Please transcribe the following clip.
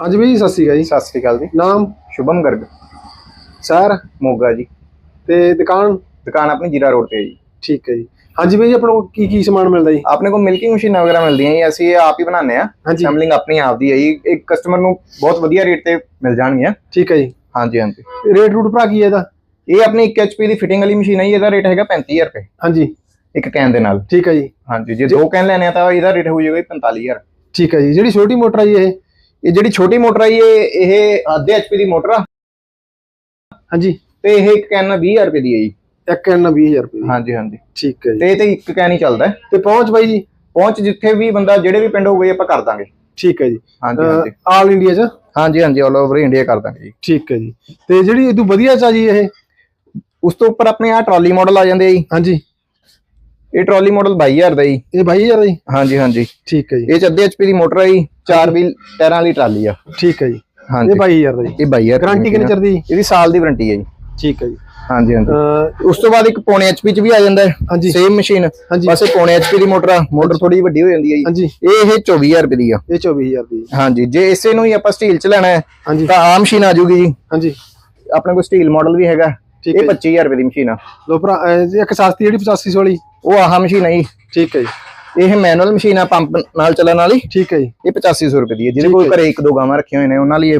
ਹਾਂਜੀ ਬਾਈ ਜੀ ਸਤਿ ਸ਼੍ਰੀ ਅਕਾਲ ਜੀ। ਸਤਿ ਸ੍ਰੀ ਅਕਾਲ ਜੀ। ਨਾਮ? ਸ਼ੁਭਮ ਗਰਗ। ਸਰ ਮੋਗਾ ਜੀ। ਤੇ ਦੁਕਾਨ? ਦੁਕਾਨ ਆਪਣੀ ਜੀਰਾ ਰੋਡ ਤੇ ਹੈ ਜੀ। ਠੀਕ ਹੈ ਜੀ। ਹਾਂਜੀ ਬਾਈ ਆਪਣੇ ਕੋਲ ਕੀ ਕੀ ਸਮਾਨ ਮਿਲਦਾ ਜੀ? ਆਪਣੇ ਕੋਲ ਮਿਲਕਿੰਗ ਮਸ਼ੀਨਾਂ ਵਗੈਰਾ ਮਿਲਦੀਆਂ ਜੀ ਅਸੀਂ ਇਹ ਆਪ ਹੀ ਬਣਾਉਂਦੇ ਆ ਅਸੈਂਬਲਿੰਗ ਆਪਣੀ ਆਪ ਦੀ ਹੈ ਜੀ। ਇੱਕ ਕਸਟਮਰ ਨੂੰ ਬਹੁਤ ਵਧੀਆ ਰੇਟ ਤੇ ਮਿਲ ਜਾਣਗੀਆਂ। ਠੀਕ ਹੈ ਜੀ। ਹਾਂਜੀ ਹਾਂਜੀ। ਰੇਟ ਰੂਟ ਭਰਾ ਕੀ ਹੈ ਇਹਦਾ? ਇਹ ਆਪਣੀ 1 HP ਦੀ ਫਿਟਿੰਗ ਵਾਲੀ ਮਸ਼ੀਨ ਹੈ ਜੀ ਇਹਦਾ ਰੇਟ ਹੈਗਾ 35000 ਰੁਪਏ। ਹਾਂਜੀ। ਇੱਕ ਕੈਨ ਦੇ ਨਾਲ। ਠੀਕ ਹੈ ਜੀ। ਹਾਂਜੀ ਜੇ ਦੋ ਕੈਨ ਲੈਣੇ ਆ ਤਾਂ ਇਹਦਾ ਰੇਟ ਹੋ ਜਾਏਗਾ ਜੀ 45000 ਠੀਕ ਹੈ ਜੀ। ਜਿਹੜੀ ਛੋਟੀ ਮੋਟਰ ਜੀ ਇਹ? ਇਹ ਜਿਹੜੀ ਛੋਟੀ ਮੋਟਰ ਹੈ ਜੀ, ਇਹ ਇਹ ਅੱਧੇ HP ਦੀ ਮੋਟਰ ਆ। ਹਾਂਜੀ। ਤੇ ਇਹ ਇੱਕ ਕੈਨ 20000 ਰੁਪਏ ਦੀ ਹੈ ਜੀ। ਇੱਕ ਐਨ 20000 ਰੁਪਏ ਦੀ। ਹਾਂਜੀ ਹਾਂਜੀ। ਠੀਕ ਹੈ ਜੀ। ਤੇ ਇਹ ਤੇ ਇੱਕ ਕੈਨ ਹੀ ਚੱਲਦਾ ਹੈ। ਤੇ ਪਹੁੰਚ ਬਾਈ ਜੀ? ਪਹੁੰਚ ਜਿੱਥੇ ਵੀ ਬੰਦਾ ਜਿਹੜੇ ਵੀ ਪਿੰਡ ਹੋਵੇ ਆਪਾਂ ਕਰ ਦਾਂਗੇ। ਠੀਕ ਹੈ ਜੀ। ਹਾਂਜੀ ਹਾਂਜੀ। ਆਲ ਇੰਡੀਆ ਚ? ਹਾਂਜੀ ਹਾਂਜੀ ਆਲ ਓਵਰ ਇੰਡੀਆ ਕਰ ਦਾਂਗੇ ਜੀ। ਠੀਕ ਹੈ ਜੀ। ਤੇ ਜਿਹੜੀ ਇਹ ਤੋਂ ਵਧੀਆ ਚਾ ਜੀ ਇਹ? ਉਸ ਤੋਂ ਉੱਪਰ ਆਪਣੇ ਆ ਟਰਾਲੀ ਮਾਡਲ ਆ ਜਾਂਦੇ ਆ ਜੀ। ਹਾਂਜੀ। ਇਹ ਟਰਾਲੀ ਮਾਡਲ 22000 ਦਾ ਜੀ। ਇਹ 22000 ਜੀ? ਹਾਂਜੀ ਹਾਂਜੀ। ਠੀਕ ਹੈ ਜੀ। ਇਹ ਚ ਅੱਧੇ HP ਦੀ ਮੋਟਰ ਹੈ ਜੀ ਚਾਰ ਵੀਲ ਟਾਇਰਾਂ ਵਾਲੀ ਟਰਾਲੀ ਆ। ਠੀਕ ਹੈ ਜੀ। ਇਹ ਹਾਂਜੀ 22000 ਦਾ ਜੀ। ਇਹ 22000 ਗਾਰੰਟੀ ਕਿੰਨੇ ਚਿਰ ਦੀ? ਇਹਦੀ ਸਾਲ ਦੀ ਵਾਰੰਟੀ ਹੈ ਜੀ। ਠੀਕ ਹੈ ਜੀ। ਹਾਂਜੀ ਹਾਂਜੀ। ਉਸ ਤੋਂ ਬਾਅਦ ਇੱਕ ਪੌਣੇ HP ਚ ਵੀ ਆ ਜਾਂਦਾ ਹੈ। ਸੇਮ ਮਸ਼ੀਨ ਬਸ ਇਹ ਪੌਣੇ HP ਦੀ ਮੋਟਰ ਆ। ਮੋਟਰ ਥੋੜੀ ਵੱਡੀ ਹੋ ਜਾਂਦੀ ਹੈ ਜੀ। ਇਹ ਇਹ 24000 ਰੁਪਏ ਦੀ ਆ। ਇਹ 24000 ਦੀ ਹਾਂਜੀ। ਜੇ ਇਸੇ ਨੂੰ ਹੀ ਆਪਾਂ ਸਟੀਲ ਚ ਲੈਣਾ ਹੈ ਤਾਂ ਆ ਮਸ਼ੀਨ ਆ ਜਾਊਗੀ ਜੀ। ਹਾਂਜੀ। ਆਪਣੇ ਕੋਲ ਸਟੀਲ ਮਾਡਲ ਵੀ ਹੈਗਾ। ਠੀਕ ਇਹ ਹੈ 25000 ਰੁਪਏ ਦੀ ਮਸ਼ੀਨ ਆ। ਲੋ ਭਰਾ ਇੱਕ ਸਸਤੀ ਜਿਹੜੀ 85 ਵਾਲੀ। ਉਹ ਆਹ ਮਸ਼ੀਨ ਜੀ। ਠੀਕ ਹੈ ਜੀ। ਇਹ ਮੈਨੂਅਲ ਮਸ਼ੀਨ ਆ ਪੰਪ ਨਾਲ ਚੱਲਣ ਵਾਲੀ। ਠੀਕ ਹੈ ਜੀ। ਇਹ 8500 ਰੁਪਏ ਦੀ ਹੈ। ਜਿਹਦੇ ਕੋਲ ਘਰੇ ਇੱਕ ਦੋ ਗਾਵਾਂ ਰੱਖੀਆਂ ਹੋਏ ਨੇ ਉਹਨਾਂ ਲਈ ਇਹ